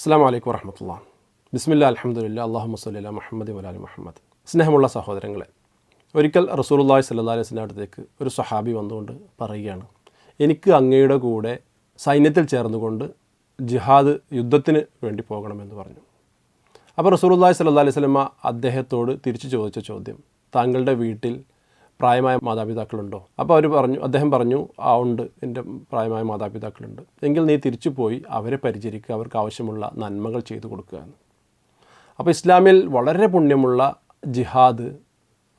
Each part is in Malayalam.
അസ്സാം വലൈക്കും വർഹമത്തുള്ള ബിസ്മില്ല അലഹമുല്ല അള്ളാഹു മസ്ലില്ല മുഹമ്മദ് വലാലി മുഹമ്മദ്. സ്നേഹമുള്ള സഹോദരങ്ങളെ ഒരിക്കൽ റസൂലുള്ളാഹി സ്വല്ലല്ലാഹി അലൈഹി വസല്ലം അടുത്തേക്ക് ഒരു സഹാബി വന്നുകൊണ്ട് പറയുകയാണ്. എനിക്ക് അങ്ങയുടെ കൂടെ സൈന്യത്തിൽ ചേർന്നുകൊണ്ട് ജിഹാദ് യുദ്ധത്തിന് വേണ്ടി പോകണമെന്ന് പറഞ്ഞു. അപ്പോൾ റസൂലുള്ളാഹി സ്വല്ലല്ലാഹി അലൈഹി സ്വലമ അദ്ദേഹത്തോട് തിരിച്ചു ചോദിച്ച ചോദ്യം താങ്കളുടെ വീട്ടിൽ പ്രായമായ മാതാപിതാക്കളുണ്ടോ? അപ്പോൾ അവർ പറഞ്ഞു അദ്ദേഹം പറഞ്ഞു ആ ഉണ്ട് എന്റെ പ്രായമായ മാതാപിതാക്കളുണ്ട്. എങ്കിൽ നീ തിരിച്ചു പോയി അവരെ പരിചരിക്കുക അവർക്ക് ആവശ്യമുള്ള നന്മകൾ ചെയ്തു കൊടുക്കുക എന്ന്. അപ്പോൾ ഇസ്ലാമിൽ വളരെ പുണ്യമുള്ള ജിഹാദ്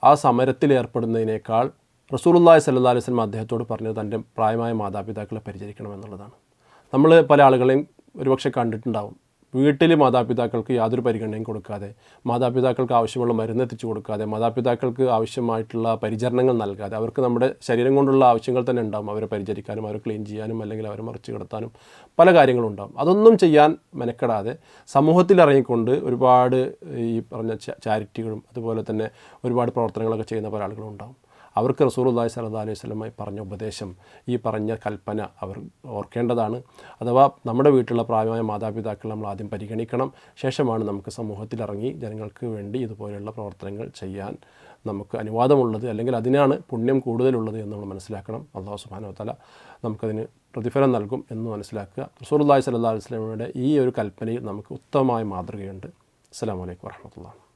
ആ സമരത്തിൽ ഏർപ്പെടുന്നതിനേക്കാൾ റസൂലുള്ളാഹി സല്ലാ അലൈഹി സ്വലം അദ്ദേഹത്തോട് പറഞ്ഞത് തന്റെ പ്രായമായ മാതാപിതാക്കളെ പരിചരിക്കണം എന്നുള്ളതാണ് നമ്മൾ പല ആളുകളെയും ഒരുപക്ഷെ കണ്ടിട്ടുണ്ടാവും. വീട്ടിൽ മാതാപിതാക്കൾക്ക് യാതൊരു പരിഗണനയും കൊടുക്കാതെ മാതാപിതാക്കൾക്ക് ആവശ്യമുള്ള മരുന്ന് എത്തിച്ചു കൊടുക്കാതെ മാതാപിതാക്കൾക്ക് ആവശ്യമായിട്ടുള്ള പരിചരണങ്ങൾ നൽകാതെ അവർക്ക് നമ്മുടെ ശരീരം കൊണ്ടുള്ള ആവശ്യങ്ങൾ തന്നെ ഉണ്ടാകും അവരെ പരിചരിക്കാനും അവരെ ക്ലീൻ ചെയ്യാനും അല്ലെങ്കിൽ അവരെ മറിച്ച് കിടത്താനും പല കാര്യങ്ങളും ഉണ്ടാകും അതൊന്നും ചെയ്യാൻ മെനക്കെടാതെ സമൂഹത്തിൽ ഇറങ്ങിക്കൊണ്ട് ഒരുപാട് ഈ പറഞ്ഞ ചാരിറ്റികളും അതുപോലെ തന്നെ ഒരുപാട് പ്രവർത്തനങ്ങളൊക്കെ ചെയ്യുന്ന പല ആളുകളും ഉണ്ടാവും. അവർക്ക് റസൂലുള്ളാഹി സ്വല്ലല്ലാഹി അലൈഹി വസല്ലമ പറഞ്ഞ ഉപദേശം ഈ പറഞ്ഞ കൽപ്പന അവർ ഓർക്കേണ്ടതാണ്. അഥവാ നമ്മുടെ വീട്ടിലുള്ള പ്രായമായ മാതാപിതാക്കൾ നമ്മൾ ആദ്യം പരിഗണിക്കണം. ശേഷമാണ് നമുക്ക് സമൂഹത്തിലിറങ്ങി ജനങ്ങൾക്ക് വേണ്ടി ഇതുപോലെയുള്ള പ്രവർത്തനങ്ങൾ ചെയ്യാൻ നമുക്ക് അനുവാദമുള്ളത് അല്ലെങ്കിൽ അതിനാണ് പുണ്യം കൂടുതലുള്ളത് എന്ന് നമ്മൾ മനസ്സിലാക്കണം. അള്ളാഹു സുബാനോ നമുക്കതിന് പ്രതിഫലം നൽകും എന്ന് മനസ്സിലാക്കുക. റസൂലുള്ളാഹി സ്വല്ലല്ലാഹി അലൈഹി വസല്ലമയുടെ ഈ ഒരു കൽപ്പനയിൽ നമുക്ക് ഉത്തമമായ മാതൃകയുണ്ട്. അസ്സാം അലൈക്കും വറഹ്മത്തുള്ളാഹി